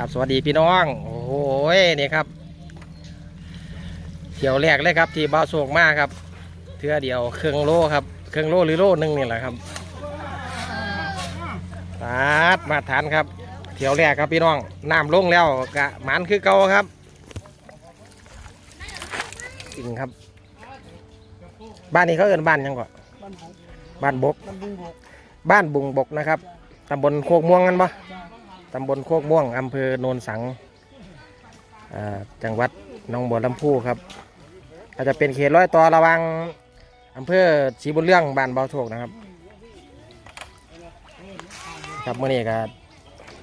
ครับสวัสดีพี่น้อง โอ้โหนี่ครับเที่ยวแรกเลยครับ ที่บ้าวโศกมากครับเทือเดียวเครื่องโลครับเครื่องโลหรือโลหนึงนี่แหละครับปาดมาทานครับเที่ยวแรกครับพี่น้องน้ำลงแล้วกะหมันคือเก่าครับจริงครับ บ้านนี้เขาเอินบ้านหยังก่อนบ้านหกบ้านบกบ้านบุงหกบ้านบุงบกนะครับตำบลโคกม่วงกันปะ ตำบลโคกม่วงอำเภอโนนสังจังหวัดหนองบัวลำพูครับอาจจะเป็นเขตร้อยต่อระหวังอำเภอศรีบุญเรื่องบ้านเบาโชกนะครับ ครับเมื่อนี้ก็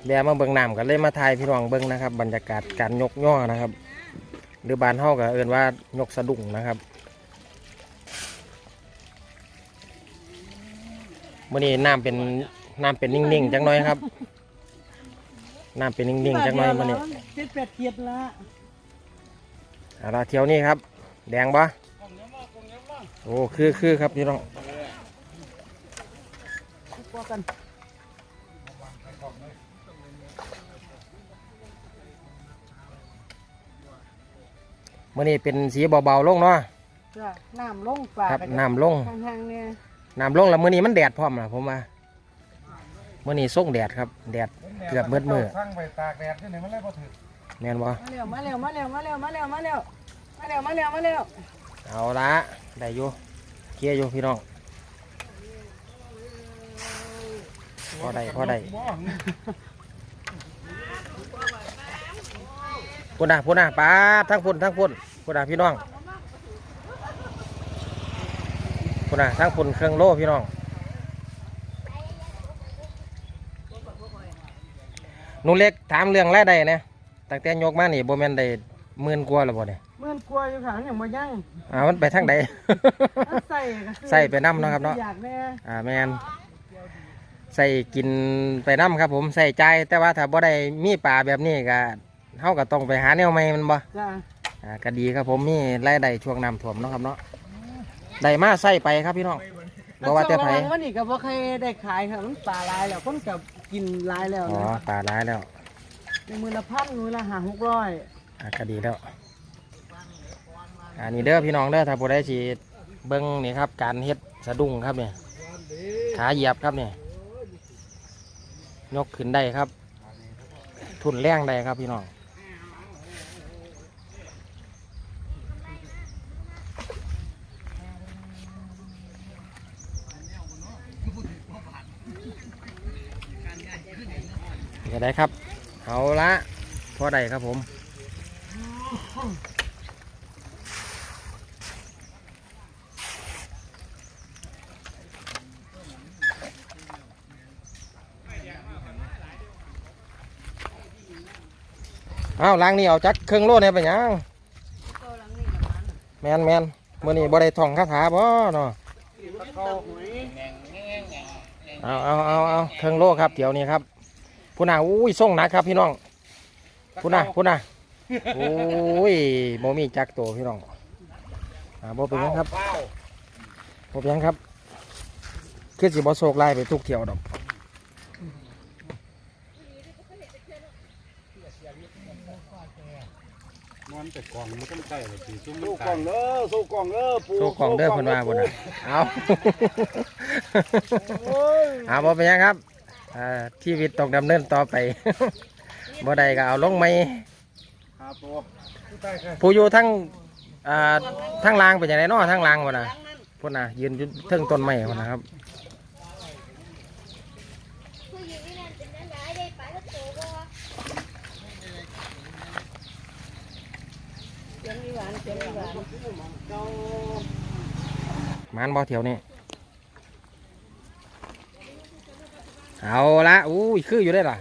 แวะมาเบิ่งน้ำกันเลยมาถ่ายพี่น้องเบิ่งนะครับ บรรยากาศการยกย่อนะครับ หรือบานเฮาก็เอิ้นว่ายกสะดุ้งนะครับเมื่อนี้น้ำเป็นน้ำเป็นนิ่งๆจังน้อยครับ น้ำเป็นนิ่งๆจังน้อยมื่อนี้เจ็ดแปดเกียรติละเอาละเที่ยวนี้ครับ แดงปะโอ้คือคือครับพี่น้องพอกันมื่อนี้เป็นสีเบาๆลงเนาะจ้ะน้ำลงปลาครับไปน้ำลงห่างๆเนี่ยน้ำลงแล้วมื่อนี้มันแดดพร้อมนะผมว่า มื่อนี้ส่งแดดครับ แดดเกือบเมืดมือทั้งไปตากแดดที่ไหนมันเลยพอถึงแม่นบ่มาเร็วมาเร็วมาเร็วมาเร็วมาเร็วมาเร็วมาเร็วมาเร็วมาเร็วเอาละได้อยู่เคลียร์อยู่พี่น้องพอได้พอได้พุ่นนะพุ่นนะป้าดทั้งพุ่นทั้งพุ่นพุ่นนะพี่น้องพุ่นนะทั้งพุ่นเครื่องโล่พี่น้อง หนูเล็กถามเรื่องรายได้นะตั้งแต่ยกมานี่โบแมนได้หมื่นกว่าแล้วบ่เนี่ยเมื่อนกลัวอยู่ข้างอย่างมายั่งอ่ามันไปทางใด มันใส่ก็คือใส่ไปนำเนาะครับเนาะ อยากแน่อ่าแมนใส่กินไปน้ำครับผมใส่ใจายแต่ว่าถ้าบ่ได้มีป่าแบบนี้ก็เฮาก็ต้องไปหาแนวใหม่มันบ่จ้ะอ่าก็ดีครับผมมีรายได้ช่วงน้ำท่วมเนาะครับเนาะได้มาใส่ไปครับพี่น้อง บ่ว่าแต่ไผช่งระหงวันนี้ก็บ่เคยได้ขายครับมันปลาหลายแล้วคนกับกินหลายแล้วอ๋อนะป่าร้ายแล้วในมือละพันมือละห้าหกร้อยอ่าก็ดีแล้วอันนี้เด้อพี่น้องเด้อถ้าผู้ใดสิเบิ่งนี่ครับ การเฮ็ดสะดุ้งครับเนี่ยขาเหยียบครับเนี่ยยกขึ้นได้ครับ ทุนแรงได้ครับพี่น้อง จะได้ครับเอาละพอได้ครับผมเอาล้างนี่เอาจักเครื่องโล่เนี่ยไปยังแมนแมนมื่อนี้บ่ได้ท่องคาถาบ่เนาะเอาเอาเอาเอาเครื่องโล่ครับเดี๋ยวนี้ครับ ผู้น่ะอุ้ยส่งหนักครับพี่น้องผู้น่ะผู้น่ะโอ้ยโมมีจักตัวพี่น้องอ่าบ่เป็นหยังครับบ่เป็นหยังครับคือสิบ่โศกไล่ไปทุกเที่ยวดอกมันแต่กล่องมันก็ไม่ใช่เลยสู้สู้กล่องเด้อสู้กล่องเด้อปูโซ่กล่องเด้อเพิ่นว่าบ่น่ะเอาโอ้ยเอาบ่เป็นหยังครับอ่า ชีวิตตกดำเนินต่อไปบ่ได้ก็เอาลงไหมผู้อยู่ทั้งทั้งลางเป็นยังไงเนาะทั้งลางวะนะพุ่นนะยืนยืนเทิงต้นไม้วะนะครับมันบ่เถียวนี่ เอาละอุ้ยคืออยู่ได้ล่ะ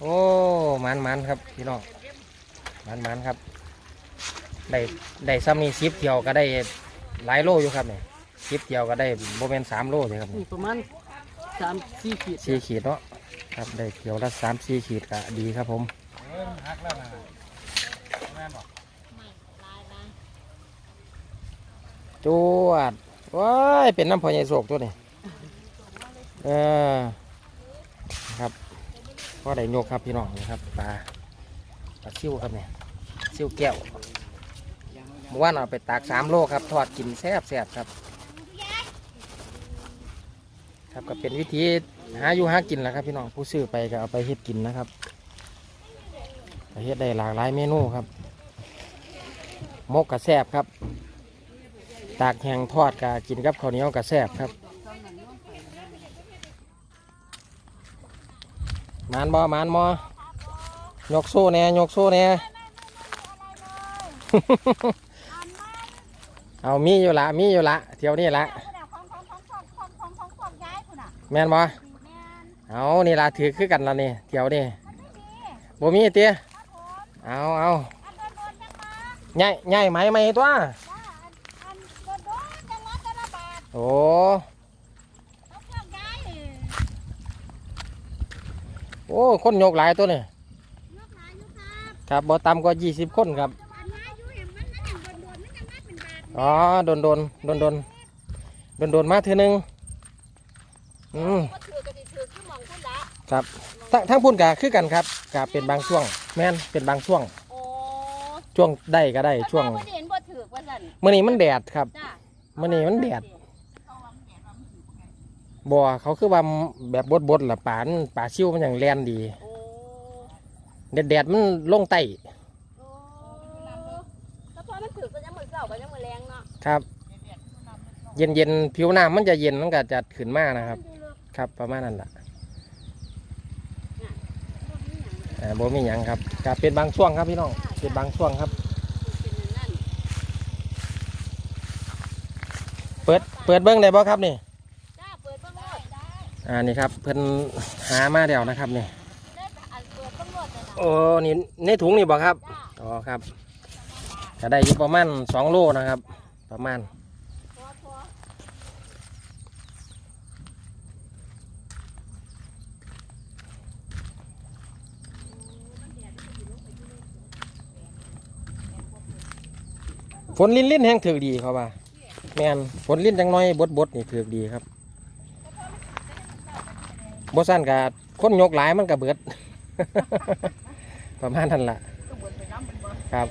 โอ้หมันมันครับพี่น้องหมันมันครับ ได้ได้ซ้ำนี้สิบเที่ยวก็ได้หลายโลอยู่ครับเนี่ยสิบเที่ยวก็ได้โบเมนสามโลเลยครับนี่ประมาณสามสี่ขีดสี่ขีดเนาะครับได้เที่ยวละสามสี่ขีดก็ดีครับผมหักแล้วนะจวดว้ายเป็นน้ำพอใหญ่โศกตัวนี้เออ ก็ได้โยกครับพี่น้องนี่ครับปลาปลาซิวครับเนี่ยซิวแก้วเมื่อวานเอาไปตากสามโลครับทอดกินแซ่บแซ่บครับ ครับก็เป็นวิธีหาอยู่หากินแหล้วครับ พี่น้องผู้ซื้อไปก็เอาไปเฮ็ดกินนะครับเฮ็ดได้หลากหลายเมนูครับมกกระแซบครับ ตากแห้งทอดกะกินกับข้าวเหนียวกระแซบครับ มันบอมันบอยกโซ่แน่ยกโซ่แน่เอามีอยู่ละมีอยู่ละเที่ยวนี่ละแมนบอเอานี่ละถือขึ้นกันละนี่เที่ยวนี่บ่มีเตี้ยเอาเอาใหญ่ใหญ่ไหมไหมตัวโอ้ โอ้คนยกหลายตัวนี่ยกหลายอยู่ครับครับบ่ต่ำกว่า20คนครับ อันย้ายอยู่เห็นมันมันยังโดนโดนมันยังมาเป็นบาทอ๋อโดนโดนโดนโดนโดนโดนมาเทื่อนึงอืมก็ถือก็สิถือที่มองคุณละครับทั้งทั้งพุ่นกะคือกันครับกะเป็นบางช่วง แม่นเป็นบางช่วง โอ้ช่วงได้ก็ได้ช่วงบ่เห็นบ่ถือว่าสั่นมื้อนี้มันแดดครับจ้ามื้อนี้มันแดด บ่เขาคือว่าแบบบดๆล่ะปานปลาชิวมันอย่างแลนดี โอ้แดดแดดๆมันลงใต้โอ้แล้วพอมันถือก็ยังมือเก่าก็ยังมือแรงเนาะครับ เย็นเย็นๆผิวน้ำมันจะเย็นมันก็จะขึ้นมานะครับ มันดูเลือกครับประมาณนั้นแหละบ่มีหยังอ่าบ่มีหยังครับก็เป็นบางช่วงครับพี่น้องเป็นบางช่วงครับ เป็นอันนั่นเปิดเปิดเบิ้งได้บ่ครับนี่ จ้าเปิดเบิ่งโลดได้ อ่านี่ครับเพิ่นหามาแล้วนะครับนี่ได้ไปอันเปิดเบิ่งโลดเลยนะโอ้นี่ในถุงนี่บ่ครับจ้าอ๋อครับก็ได้อยู่ประมาณสองโลนะครับ ประมาณพอพอฝนลิ้นลิ้นแห้งถือดีเขาว่าแม่นฝนลิ้นจังน้อยบดบดนี่ถือดีครับ บ่สั้นกับคนยกหลายมันก็เบิด ประมาณนั้นล่ะครับ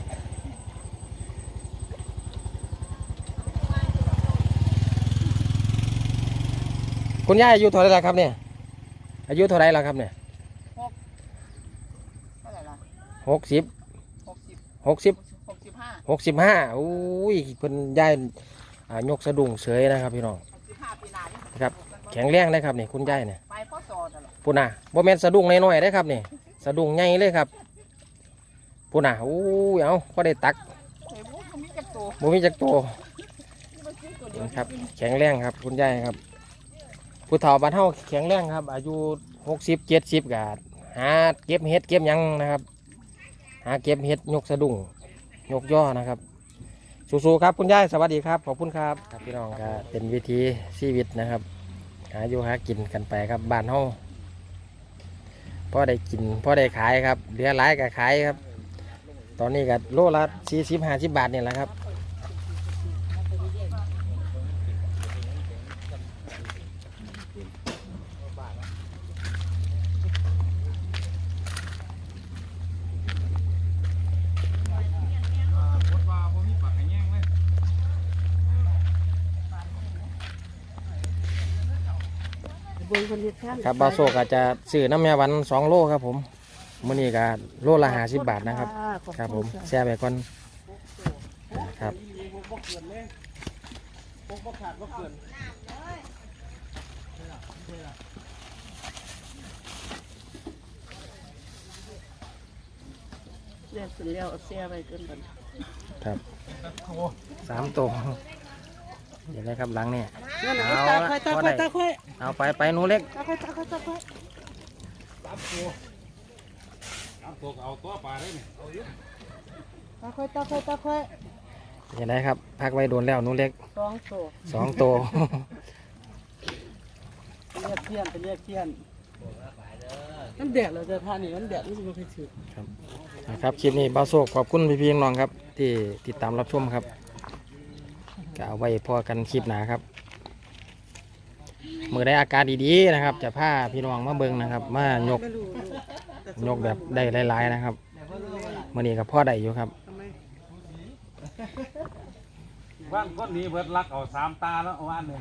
คุณย่าอายุเท่าไรแล้วครับเนี่ย อายุเท่าไรแล้วครับเนี่ยหกสิบหกสิบหกสิบหกสิบห้าหกสิบห้าอุ้ยเพิ่นย่ายยกสะดุ้งเสยนะครับพี่น้องครับ แข็งแรงนะครับเนี่ยคุณย่ายเนี่ย ปุ่นน่ะบ่แม่นสะดุ้งน้อยๆได้ครับนี่สะดุ้งใหญ่เลยครับปุ่นน่ะอู้ยเอาพอได้ตักโบมีจักตัวเดียวนครับ แข็งแรงครับ คุณยายครับ ผู้เฒ่าบ้านเฮาแข็งแรงครับ อายุหกสิบเจ็ดสิบก็หาเก็บเห็ดเก็บยังนะครับ หาเก็บเห็ดยกสะดุ้งยกย่อนะครับสู้ๆครับคุณยายสวัสดีครับขอบคุณครับครับพี่น้องก็เป็นวิธีชีวิตนะครับ หาอยู่หากินกันไปครับบ้านเฮา พ่อได้กินพ่อได้ขายครับเหลือหลายก็ขายครับ ตอนนี้ก็โลละสี่สิบห้าสิบบาทนี่แหละครับ รถว่าบ่มีปากให้แย่งเลย เบิ่งคนเฮ็ดแทนครับบาโซก็จะซื้อน้ำยาวันสองโลครับผมมื้อนี้ก็โลละห้าสิบบาทนะครับ ครับผมแช่ไปก่อนครับเรียกขึ้นแล้วเอาเสียไปเกินบันครับสามตัวเดี๋ยวได้ครับหลังเนี่ย นั่นน่ะเอาตาละค่อยตาพอค่ได้อยตาค่อยเอาไปไปหนูเล็กตาค่อยตาค่อยตาค่อยตามตัวก็เอาตัวปลาได้นี่เอาอยู่ตาค่อยตาค่อยตาค่อยเดี๋ยวได้ครับพักไว้โดนแล้วหนูเล็กสองตัวสองตัวเรียกเทียนไปเรียกเทียนมันแดดเราจะทานนี่มันแดดมันจะไม่ค่อยถือนะครับคลิปนี้บาโซขอบคุณพี่ๆน้องๆครับ ที่ติดตามรับชมครับก็เอาไว้พอกันคลิปหนาครับ มือได้อาการดีๆนะครับ จะพาพี่น้องมาเบิงนะครับ มายกยกแบบได้หลายๆนะครับมื่อนี้กับพ่อได้อยู่ครับว่างก้นนี้เบิดลักเอาสามตาแล้วว่านเลย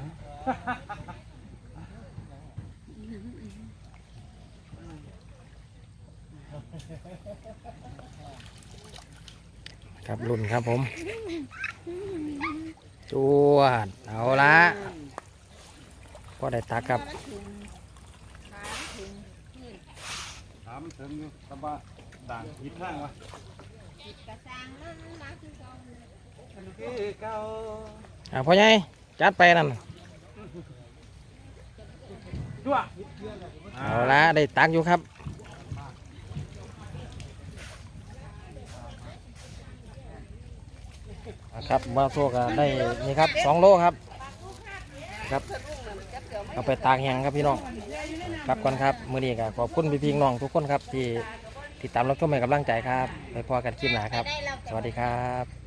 ครับรุ่นครับผมจวดเอาละ พ่อได้ตักครับถามถึงอยู่ตะบะด่างผิดทางวะกระซังนั่นมาคือเก่าคือเก่าอ่าพ่อใหญ่จัดไปนั่นจั่วเอาละได้ตักอยู่ครับอ่าครับมาโซกได้นี่ครับสองโลครับครับ เอาไปตากแห้งครับพี่น้องครับก่อนครับมือนี้ก็ขอบคุณพี่พี่น้องทุกคนครับที่ติดตามรับชมให้กำลังใจครับ ไปพอกันคลิปหน้าครับ สวัสดีครับ